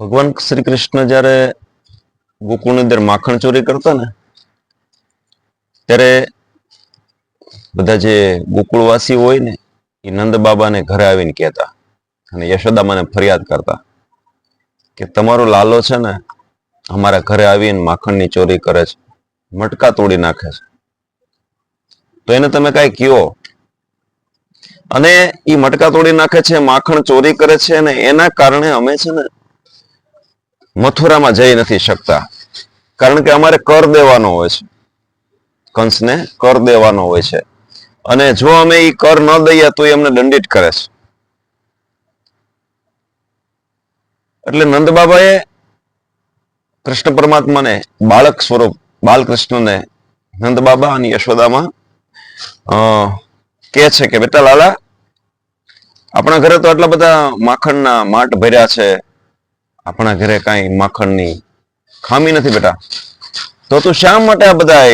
ભગવાન શ્રી કૃષ્ણ જ્યારે ગોકુળની અંદર માખણ ચોરી કરતા ને, ત્યારે બધા જે ગોકુળવાસી હોય ને, એ નંદ બાબાને ઘરે આવીને કહેતા અને યશોદામાને ફરિયાદ કરતા કે તમારો લાલો છે ને, અમારા ઘરે આવીને માખણની ચોરી કરે છે, મટકા તોડી નાખે છે. તો એને તમે કાંઈ કયો? અને એ મટકા તોડી નાખે છે, માખણ ચોરી કરે છે અને એના કારણે અમે છે ને મથુરામાં જઈ નથી શકતા. કારણ કે અમારે કર દેવાનો હોય છે. કંસને કર દેવાનો હોય છે. અને જો અમે એ કર ન દઈએ તો એ દંડિત કરે છે. એટલે નંદ બાબાએ કૃષ્ણ પરમાત્માને બાળક સ્વરૂપ બાલકૃષ્ણને નંદ બાબા અને યશોદામાં કે છે કે, બેટા લાલા, આપણા ઘરે તો આટલા બધા માખણના માટ ભર્યા છે. આપણા ઘરે કાંઈ માખણની ખામી નથી બેટા. તો તું શા માટે આ બધા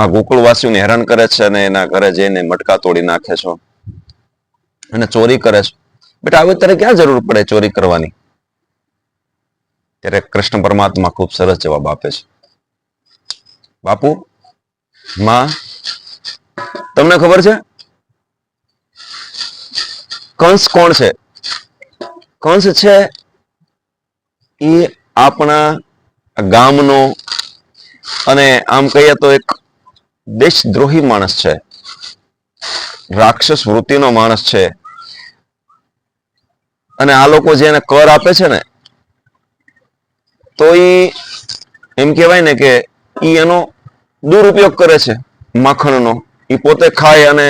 આ ગોકુળવાસીઓને હેરાન કરે છે અને એના ઘરે જઈને મટકા તોડી નાખે છો? અને ચોરી કરે છે? બેટા આવી તારે ક્યાં જરૂર પડે ચોરી કરવાની? ત્યારે કૃષ્ણ પરમાત્મા ખૂબ સરસ જવાબ આપે છે. બાપુ, માં, તમને ખબર છે? કંસ કોણ છે? કંસ છે એ આપણા ગામનો અને આમ કહીએ તો એક દેશદ્રોહી માણસ છે. રાક્ષસ વૃત્તિનો માણસ છે. અને આ લોકો જે એને કર આપે છે ને, તો એ એમ કહેવાય ને કે એ એનો દુરુપયોગ કરે છે માખણનો. એ પોતે ખાય અને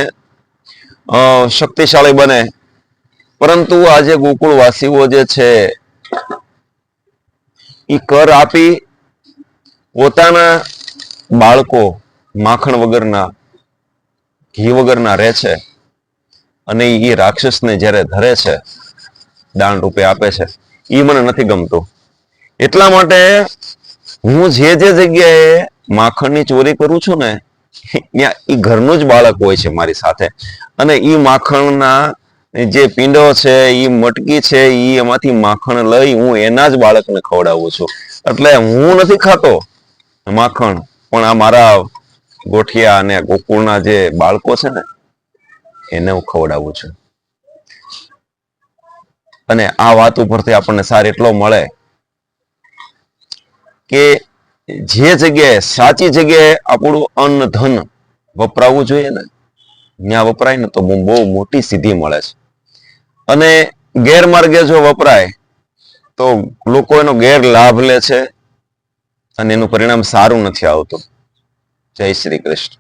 શક્તિશાળી બને. પરંતુ આજે ગોકુળવાસીઓ જે છે એ કર આપી પોતાના બાળકો માખણ વગરના, ઘી વગરના રહે છે અને એ રાક્ષસને જ્યારે ધરે છે દાન રૂપે આપે છે એ મને નથી ગમતું. એટલા માટે હું જે જે જગ્યાએ માખણની ચોરી કરું છું ને, ત્યાં એ ઘરનું જ બાળક હોય છે મારી સાથે. અને એ માખણના જે પીંડો છે એ મટકી છે એ એમાંથી માખણ લઈ હું એના જ બાળકને ખવડાવું છું. એટલે હું નથી ખાતો માખણ, પણ આ મારા ગોઠિયા અને ગોકુળના જે બાળકો છે ને, એને હું ખવડાવું છું. અને આ વાત ઉપરથી આપણને સાર એટલો મળે કે જે જગ્યાએ સાચી જગ્યાએ આપણું અન્ન ધન વપરાવું જોઈએ ને, ત્યાં વપરાય ને તો બહુ મોટી સિદ્ધિ મળે છે. અને ગેરમાર્ગે જો વપરાય, તો લોકો એનો ગેરલાભ લે છે અને એનું પરિણામ સારું નથી આવતું. જય શ્રી કૃષ્ણ.